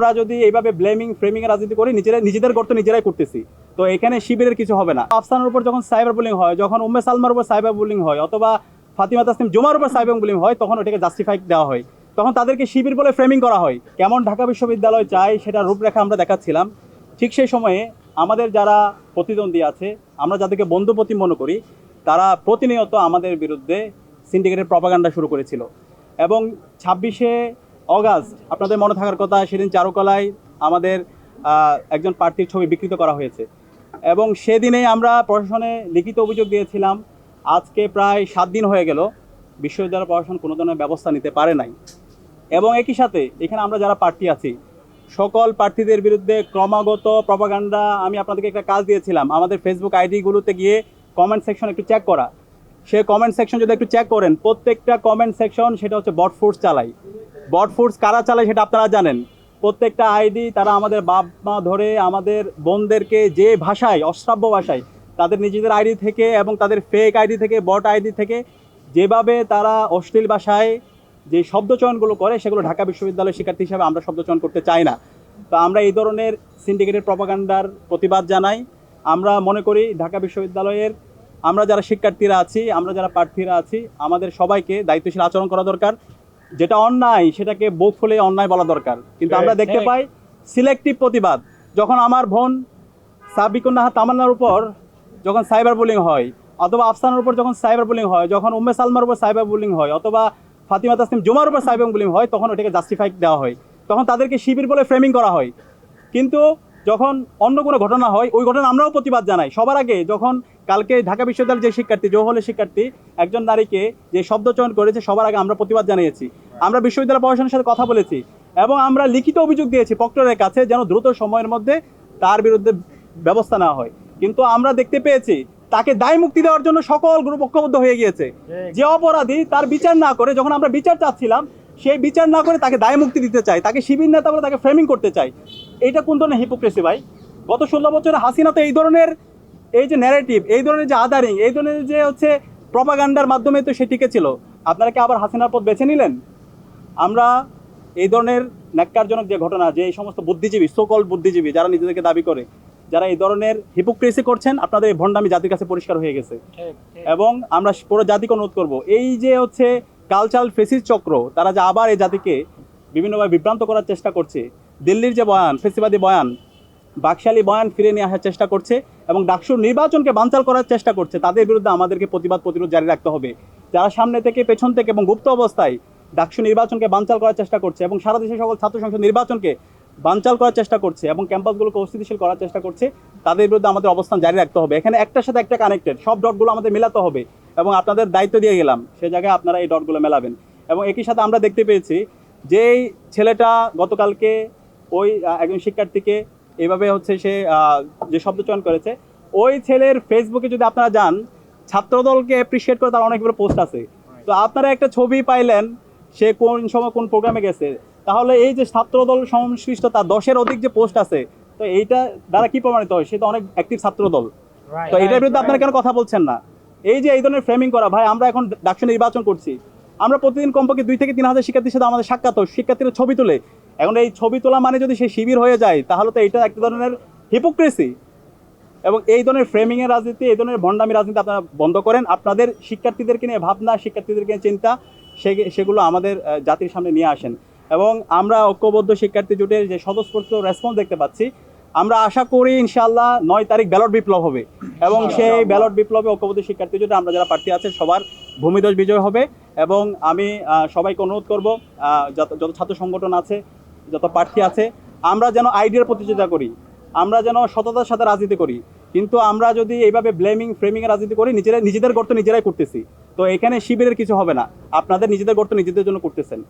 আমরা যদি এইভাবে ব্লেমিং ফ্রেমিং এর রাজনীতি করি নিজেরা নিজেদের গর্ত নিজেরাই করতেছি। তো এখানে শিবিরের কিছু হবে না। আফসানের উপর যখন সাইবার বুলিং হয়, যখন উম্মে সালমার উপর সাইবার বুলিং হয়, অথবা ফাতিমা তাসনিম জুমার উপর সাইবার বুলিং হয়, তখন ওটাকে জাস্টিফাই দেওয়া হয়। তখন তাদেরকে শিবির বলে ফ্রেমিং করা হয়। কেমন ঢাকা বিশ্ববিদ্যালয় চাই সেটা রূপরেখা আমরা দেখাচ্ছিলাম। ঠিক সেই সময়ে আমাদের যারা প্রতিদ্বন্দ্বী আছে, আমরা যাদেরকে বন্ধুপতি মনে করি, তারা প্রতিনিয়ত আমাদের বিরুদ্ধে সিন্ডিকেটের প্রপাগান্ডা শুরু করেছিল। এবং ছাব্বিশে অগাস্ট আপনাদের মনে থাকার কথা, সেদিন চারুকলায় আমাদের একজন প্রার্থীর ছবি বিকৃত করা হয়েছে। এবং সেদিনেই আমরা প্রশাসনে লিখিত অভিযোগ দিয়েছিলাম, আজকে প্রায় সাত দিন হয়ে গেল, বিশ্ববিদ্যালয় প্রশাসন কোনো ধরনের ব্যবস্থা নিতে পারে নাই। এবং একই সাথে, এখানে আমরা যারা প্রার্থী আছি, সকল প্রার্থীদের বিরুদ্ধে ক্রমাগত প্রপাগান্ডা আমি আপনাদেরকে একটা কাজ দিয়েছিলাম। আমাদের ফেসবুক আইডিগুলোতে গিয়ে কমেন্ট সেকশন একটু চেক করা। সে কমেন্ট সেকশন যদি একটু চেক করেন, প্রত্যেকটা কমেন্ট সেকশন সেটা হচ্ছে বট ফোর্স চালাই। বট ফোর্স কারা চালায় সেটা আপনারা জানেন। প্রত্যেকটা আইডি তারা আমাদের বাপ মা ধরে আমাদের বোনদেরকে যে ভাষায়, অশ্রাব্য ভাষায়, তাদের নিজেদের আইডি থেকে এবং তাদের ফেক আইডি থেকে বট আইডি থেকে, যেভাবে তারা অশ্লীল ভাষায় যে শব্দচয়নগুলো করে, সেগুলো ঢাকা বিশ্ববিদ্যালয়ের শিক্ষার্থী হিসাবে আমরা শব্দচয়ন করতে চাই না। তো আমরা এই ধরনের সিন্ডিকেটেড প্রপাগান্ডার প্রতিবাদ জানাই। আমরা মনে করি ঢাকা বিশ্ববিদ্যালয়ের আমরা যারা শিক্ষার্থীরা আছি আমরা যারা প্রার্থীরা আছি আমাদের সবাইকে দায়িত্বশীল আচরণ করা দরকার। যেটা অন্যায় সেটাকে বুক ফুলে অন্যায় বলা দরকার। কিন্তু আমরা দেখতে পাই সিলেক্টিভ প্রতিবাদ। যখন আমার বোন সাবিকুন্নাহা তামান্নার উপর যখন সাইবার বুলিং হয় অথবা আফসানের উপর যখন সাইবার বুলিং হয় যখন উম্মে সালমার উপর সাইবার বুলিং হয় অথবা ফাতিমা তাসনিম জুমার উপর সাইবার বুলিং হয় তখন ওটাকে জাস্টিফাই দেওয়া হয়। তখন তাদেরকে শিবির বলে ফ্রেমিং করা হয়। কিন্তু যখন অন্য কোনো ঘটনা হয় ওই ঘটনা আমরাও প্রতিবাদ জানাই। সবার আগে যখন কালকে ঢাকা বিশ্ববিদ্যালয়ের যে শিক্ষার্থী জওহলের শিক্ষার্থী, একজন নারীকে যে শব্দচয়ন করেছে, সবার আগে আমরা প্রতিবাদ জানিয়েছি। আমরা বিশ্ববিদ্যালয় প্রশাসনের সাথে কথা বলেছি এবং আমরা লিখিত অভিযোগ দিয়েছি প্রক্টরের কাছে যেন দ্রুত সময়ের মধ্যে তার বিরুদ্ধে ব্যবস্থা নেওয়া হয়। কিন্তু আমরা দেখতে পেয়েছি তাকে দায় মুক্তি দেওয়ার জন্য সকল গ্রুপ ঐক্যবদ্ধ হয়ে গিয়েছে। যে অপরাধী তার বিচার না করে যখন আমরা বিচার চাচ্ছিলাম সেই বিচার না করে তাকে দায় মুক্তি দিতে চাই তাকে শিবির নেতা বলে তাকে ফ্রেমিং করতে চাই এটা কোন ধরনের হিপোক্রেসি ভাই? গত ষোলো বছরে হাসিনা তো এই ধরনের এই যে ন্যারেটিভ এই ধরনের যে আদারিং এই ধরনের যে হচ্ছে প্রপাগান্ডার মাধ্যমে তো সে টিকেছিল। আপনারা কি আবার হাসিনার পথ বেছে নিলেন? আমরা এই ধরনের ন্যাক্কারজনক যে ঘটনা যে এই সমস্ত বুদ্ধিজীবী সকল বুদ্ধিজীবী যারা নিজেদেরকে দাবি করে যারা এই ধরনের হিপোক্রেসি করছেন আপনাদের এই ভণ্ডামি জাতির কাছে পরিষ্কার হয়ে গেছে। এবং আমরা পুরো জাতিকে অনুরোধ করব এই যে হচ্ছে কালচারাল ফেসিস চক্র তারা যে আবার এই জাতিকে বিভিন্নভাবে বিভ্রান্ত করার চেষ্টা করছে দিল্লির যে বয়ান ফেসিবাদী বয়ান বাকশালী বয়ান ফিরে নিয়ে আসার চেষ্টা করছে এবং ডাকসুর নির্বাচনকে বানচাল করার চেষ্টা করছে, তাদের বিরুদ্ধে আমাদেরকে প্রতিবাদ প্রতিরোধ জারি রাখতে হবে। যারা সামনে থেকে, পেছন থেকে এবং গুপ্ত অবস্থায় ডাকসু নির্বাচনকে বানচাল করার চেষ্টা করছে এবং সারা দেশের সকল ছাত্র সংসদ নির্বাচনকে বানচাল করার চেষ্টা করছে এবং ক্যাম্পাসগুলোকে অস্থিতিশীল করার চেষ্টা করছে, তাদের বিরুদ্ধে আমাদের অবস্থান জারি রাখতে হবে। এখানে একটার সাথে একটা কানেক্টেড সব ডটগুলো আমাদের মেলাতে হবে এবং আপনাদের দায়িত্ব দিয়ে গেলাম, সে জায়গায় আপনারা এই ডটগুলো মেলাবেন। এবং একই সাথে আমরা দেখতে পেয়েছি, যেই ছেলেটা গতকালকে ওই একজন শিক্ষার্থীকে এইভাবে হচ্ছে সে যে শব্দ চয়ন করেছে ওই ছেলের ফেসবুকে যদি আপনারা যান ছাত্রদলকে অ্যাপ্রিসিয়েট করে তার অনেকগুলো পোস্ট আছে। তো আপনারা একটা ছবি পাইলেন সে কোন সময় কোন প্রোগ্রামে গেছে। তাহলে এই যে ছাত্রদল সংশ্লিষ্ট তার দশের অধিক যে পোস্ট আছে তো এইটা দ্বারা কি প্রমাণিত হয়? সে তো অনেক অ্যাক্টিভ ছাত্রদল। তো এটার বিরুদ্ধে আপনারা কেন কথা বলছেন না? এই যে এই ধরনের ফ্রেমিং করা ভাই আমরা এখন ডাকসু নির্বাচন করছি। আমরা প্রতিদিন কমপক্ষে দুই থেকে তিন হাজার শিক্ষার্থীর সাথে আমাদের সাক্ষাৎ শিক্ষার্থীরা ছবি তুলে এখন এই ছবি তোলা মানে যদি সে শিবির হয়ে যায় তাহলে তো এটা এক ধরনের হিপোক্রেসি এবং এই ধরনের ফ্রেমিং এর রাজনীতি এই ধরনের ভণ্ডামি রাজনীতি আপনারা বন্ধ করেন। আপনাদের শিক্ষার্থীদেরকে নিয়ে ভাবনা শিক্ষার্থীদেরকে নিয়ে চিন্তা সে- সেগুলো আমাদের জাতির সামনে নিয়ে আসেন। এবং আমরা ঐক্যবদ্ধ শিক্ষার্থী জোটের যে স্বতঃস্ফূর্ত রেসপন্স দেখতে পাচ্ছি আমরা আশা করি ইনশাআল্লাহ নয় তারিখ ব্যালট বিপ্লব হবে। এবং সেই ব্যালট বিপ্লবে ঐক্যবদ্ধ শিক্ষার্থী জোটে আমরা যারা প্রার্থী আছে সবার ভূমিদোষ বিজয় হবে। এবং আমি সবাইকে অনুরোধ করব যত যত ছাত্র সংগঠন আছে যত প্রার্থী আছে, আমরা যেন আইডিয়ার প্রতিযোগিতা করি, আমরা যেন সততার সাথে রাজনীতি করি। কিন্তু আমরা যদি এইভাবে ব্লেমিং ফ্রেমিং এর রাজনীতি করি, নিজেরা নিজেদের গর্ত নিজেরাই করতেছি তো এখানে শিবিরের কিছু হবে না। আপনাদের নিজেদের গর্ত নিজেদের জন্য করতেছেন